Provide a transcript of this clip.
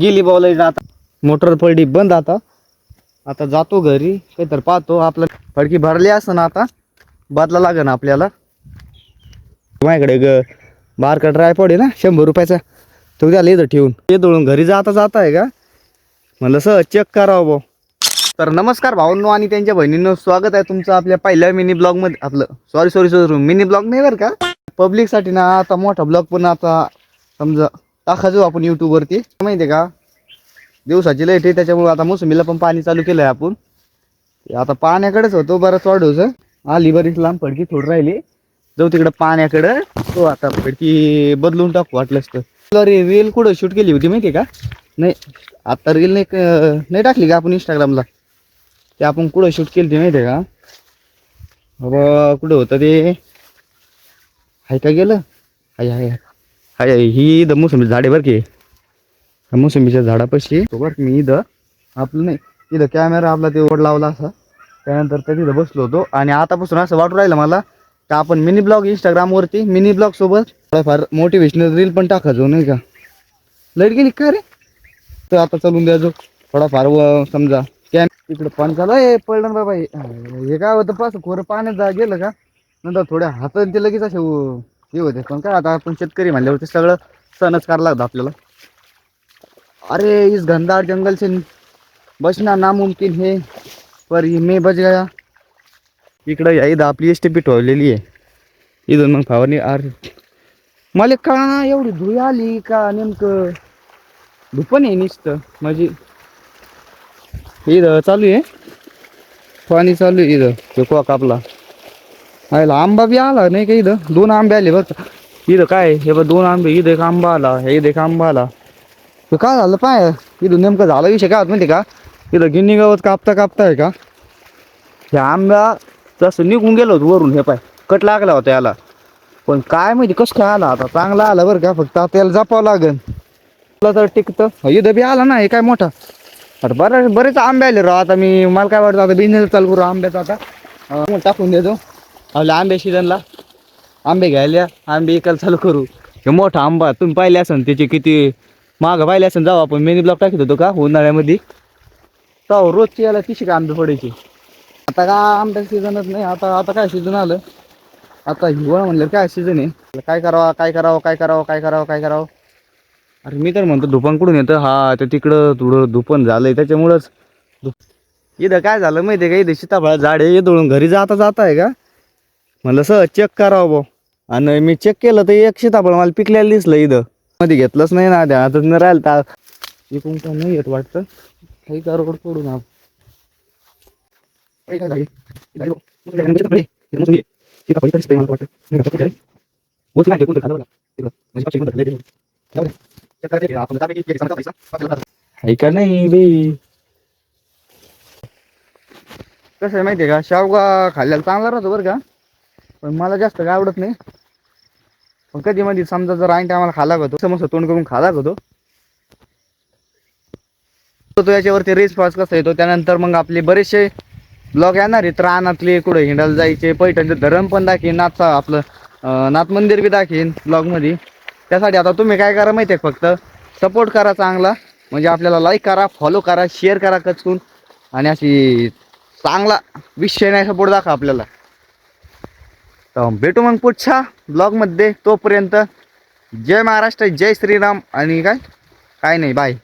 गेली बॉल आता मोटर पडली बंद आता. आता जातो घरी काहीतरी पाहतो आपलं. फडकी भरली असं ना आता बदला लागेल आपल्याला. माझ्याकडे ग बारका ट्रायपॉड आहे ना शंभर रुपयाचा. तो द्याला इथं ठेवून. ते दळून घरी जाता जाता आहे का? म्हणलं सर चेक करावं भाऊ तर नमस्कार भाऊंनो आणि त्यांच्या बहिणींनो स्वागत आहे तुमचं आपल्या पहिल्या मिनी ब्लॉगमध्ये आपलं sorry sorry sorry mini blog नाही बरं का? पब्लिकसाठी ना आता मोठा ब्लॉग पण आता समजा टाकायचो आपण यूट्यूबवरती माहिती आहे का? दिवसाची लाइट आहे त्याच्यामुळे आता मोसंबीला पण पाणी चालू केलं आहे आपण आता पाण्याकडेच होतो बरंच वाढवचं आली बरीच लांब फडकी थोडी राहिली. जाऊ तिकडं पाण्याकडं. तो आता फडकी बदलून टाकू वाटलंच तर. अरे रील कुठं शूट केली होती माहिती आहे का? नाही आता रील नाही नाही टाकली का आपण इंस्टाग्रामला ते आपण कुठं शूट केली होती माहिती आहे का? बाबा कुठं होतं ते? हाय का गेलं? हाय हाय हाय, ही द मोसंबी झाडे बरं की. मोसंबीच्या झाडापाशी बरं मी इथं आपलं नाही इथं कॅमेरा आपला ते ओढ लावला असा. त्यानंतर त्या तिथं बसलो होतो आणि आतापासून असं वाटू राहिलं मला का आपण मिनी ब्लॉग इंस्टाग्रामवरती मिनी ब्लॉग सोबत थोडाफार मोटिवेशनल रील पण टाकायचो नाही का. लाइट गेली का रे? तर आता चालून द्यायचो थोडाफार व समजा कॅम तिकडं पाणी चालू आहे पडलं बाबा हे. काय होतं पास खोरं पाण्यात जा गेलं का? नंतर थोड्या हातात ते लगेच असे हे होते. पण काय आता आपण शेतकरी म्हणल्यावरती सगळं सणच करायला लागतं आपल्याला. अरे इस घनदार जंगल से बचना नामुमकिन है पर मे बच गया. इकडं या इथं आपली एस टी पी ठेवलेली आहे. इथून मग फावरणी अरे मला का एवढी धुळी आली का नेमकं? धुपण आहे नुसतं म्हणजे इथं चालू आहे. पाणी चालू आहे इथं तो कॉक आपला आयला आंबा बी आला नाही का इथं? दोन आंबे आले बघ इथं काय? हे बघ दोन आंबे इथं एक आंबा आला हे इथं एक आंबा आला. तर काय झालं पाय? इथं नेमकं झालं विषय काय होत माहिती का? इथं गिन्नी गवत कापता कापता आहे का? ह्या आंब्या तसं निघून गेलो होतो वरून हे पाय कट लागला होता याला. पण काय माहिती कसं काय आला आता? चांगला आला बरं का? फक्त आता याला जपावं लागेल. तुला तर टिकतं. इथं बी आला ना हे काय मोठा. अरे बरं बरेच आंबे आले राव. आता मी मला काय वाटतं आता बिझनेस चालू करू आंब्याचा आता. टाकून देतो. आपल्या आंबे सीजनला आंबे घ्यायला आंबे इकायला चालू करू. हे मोठा आंबा तुम्ही पाहिले असन त्याचे किती मागं पाहिले असन जाऊ आपण. मेनी ब्लॉक टाकत होतो का? उन्हाळ्यामध्ये. जाऊ रोजची याला तिशी का आंबे पडायची. आता का आंब्या सीझनच नाही? आता आता काय सीझन आलं? आता हिवाळा म्हणलं काय सीझन आहे? काय करावं काय करावं काय करावं काय करावं काय करावं? अरे मी तर म्हणतो धुपन कुठून येतं? हा तर तिकडं थोडं धुपन झालंय त्याच्यामुळंच. इथं काय झालं माहिती आहे का? इथं सीताफळ झाड आहे दळून घरी जाता जाता आहे का? म्हणलं सर चेक करावं भाऊ. आणि मी चेक केलं तर एक सीताफळ मला पिकलेलं दिसलं इथं. मध्ये घेतलंच नाही ना त्या आता न राहिलं तर इकडून काय नाही येत वाटतं. काही कारकोड पडू ना. का? नाही, बे? कसं आहे माहिती आहे का? शेवगा खाल्ल्याला चांगला राहतो बरं का? पण मला जास्त काय आवडत नाही. पण कधी मध्ये समजा जर ऐन टायमाला खाला होतो समोसा तोंड करून खाला होतो तो याच्यावरती रेस पास कसा येतो? त्यानंतर मग आपले बरेचसे ब्लॉग येणार आहेत. रानातले कुठं हिंडायला जायचे पैठणचं धरण पण दाखीन नाथचा आपलं नाथ मंदिर बी दाखीन ब्लॉगमध्ये त्यासाठी आता तुम्ही काय करा माहिती आहे फक्त? सपोर्ट करा चांगला. म्हणजे आपल्याला लाईक करा फॉलो करा शेअर करा कचकून. आणि अशी चांगला विषय नाही सपोर्ट दाखवा आपल्याला. तर भेटू मग पुढच्या ब्लॉगमध्ये तोपर्यंत जय महाराष्ट्र जय श्रीराम आणि काय? काय नाही बाय